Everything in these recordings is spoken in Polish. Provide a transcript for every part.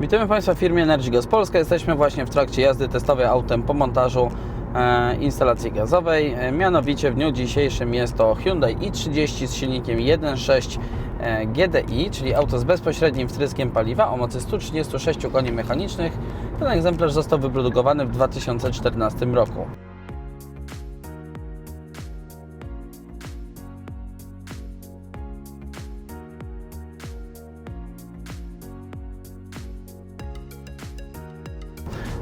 Witamy Państwa w firmie Energy Gas Polska. Jesteśmy właśnie w trakcie jazdy testowej autem po montażu e, instalacji gazowej. E, mianowicie w dniu dzisiejszym jest to Hyundai i30 z silnikiem 1.6 e, GDI, czyli auto z bezpośrednim wtryskiem paliwa o mocy 136 koni mechanicznych. Ten egzemplarz został wyprodukowany w 2014 roku.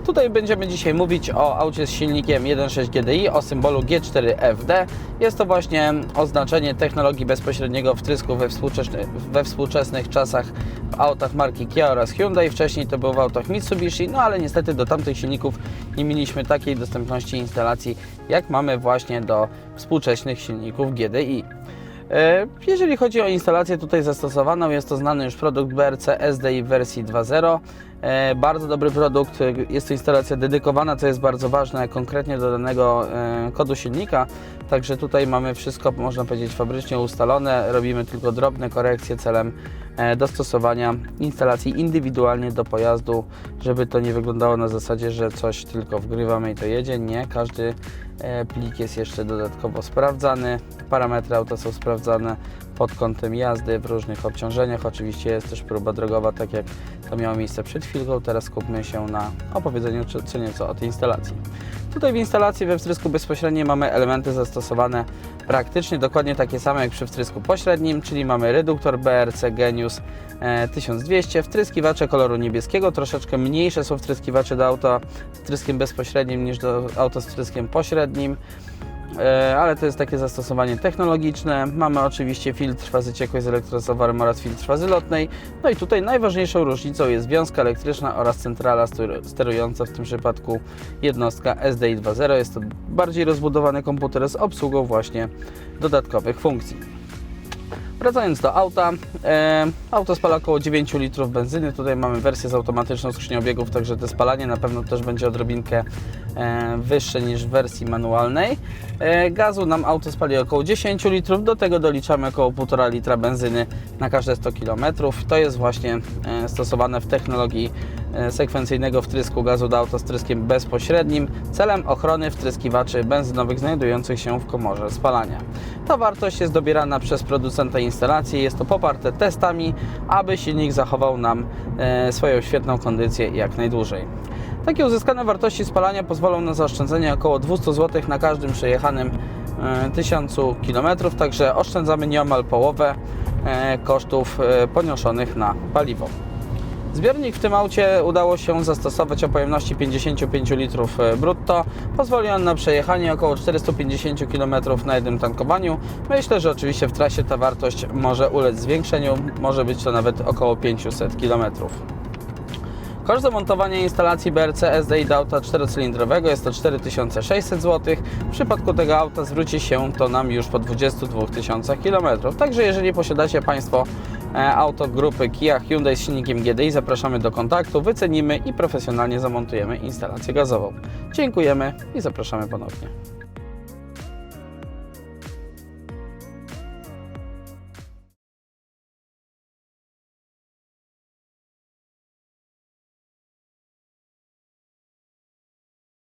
Tutaj będziemy dzisiaj mówić o aucie z silnikiem 1.6 GDI o symbolu G4FD. Jest to właśnie oznaczenie technologii bezpośredniego wtrysku we, współczesny, we współczesnych czasach w autach marki Kia oraz Hyundai. Wcześniej to było w autach Mitsubishi, no ale niestety do tamtych silników nie mieliśmy takiej dostępności instalacji, jak mamy właśnie do współczesnych silników GDI. E, Jeżeli chodzi o instalację tutaj zastosowaną, jest to znany już produkt BRC SDI w wersji 2.0. E, Bardzo dobry produkt, jest to instalacja dedykowana, co jest bardzo ważne, konkretnie do danego e, kodu silnika. Także tutaj mamy wszystko, można powiedzieć, fabrycznie ustalone. Robimy tylko drobne korekcje celem e, dostosowania instalacji indywidualnie do pojazdu, żeby to nie wyglądało na zasadzie, że coś tylko wgrywamy i to jedzie. Nie, każdy plik jest jeszcze dodatkowo sprawdzany. Parametry auta są sprawdzane pod kątem jazdy w różnych obciążeniach. Oczywiście jest też próba drogowa, tak jak to miało miejsce przed chwilką. Teraz skupmy się na opowiedzeniu co- co nieco o tej instalacji. Tutaj w instalacji we wtrysku bezpośrednim mamy elementy zastosowane praktycznie dokładnie takie same jak przy wtrysku pośrednim, czyli mamy reduktor BRC Genius e, 1200, wtryskiwacze koloru niebieskiego, troszeczkę mniejsze są wtryskiwacze do auta z wtryskiem bezpośrednim niż do auta z wtryskiem pośrednim. E, ale to jest takie zastosowanie technologiczne. Mamy oczywiście filtr fazy ciekłej z elektrozowarem oraz filtr fazy lotnej. No i tutaj najważniejszą różnicą jest wiązka elektryczna oraz centrala ster- sterująca, w tym przypadku jednostka SDI 2.0. Jest to bardziej rozbudowany komputer z obsługą właśnie dodatkowych funkcji. Wracając do auta, e, auto spala około 9 litrów benzyny. Tutaj mamy wersję z automatyczną skrzynią biegów, także to spalanie na pewno też będzie odrobinkę e, wyższe niż w wersji manualnej. E, gazu nam auto spali około 10 litrów, do tego doliczamy około 1,5 litra benzyny na każde 100 km. To jest właśnie e, stosowane w technologii sekwencyjnego wtrysku gazu do auta z wtryskiem bezpośrednim celem ochrony wtryskiwaczy benzynowych znajdujących się w komorze spalania. Ta wartość jest dobierana przez producenta instalacji, jest to poparte testami, aby silnik zachował nam e, swoją świetną kondycję jak najdłużej. Takie uzyskane wartości spalania pozwolą na zaoszczędzenie około 200 zł na każdym przejechanym e, 1000 km, także oszczędzamy nieomal połowę e, kosztów e, poniesionych na paliwo. Zbiornik w tym aucie udało się zastosować o pojemności 55 litrów e, brutto. Pozwoli on na przejechanie około 450 km na jednym tankowaniu. Myślę, że oczywiście w trasie ta wartość może ulec zwiększeniu, może być to nawet około 500 km. Koszt zamontowania instalacji BRC SDI do auta 4-cylindrowego jest to 4600 zł. W przypadku tego auta zwróci się to nam już po 22 tysiącach km. Także jeżeli posiadacie Państwo auto grupy Kia Hyundai z silnikiem GDI, zapraszamy do kontaktu, wycenimy i profesjonalnie zamontujemy instalację gazową. Dziękujemy i zapraszamy ponownie.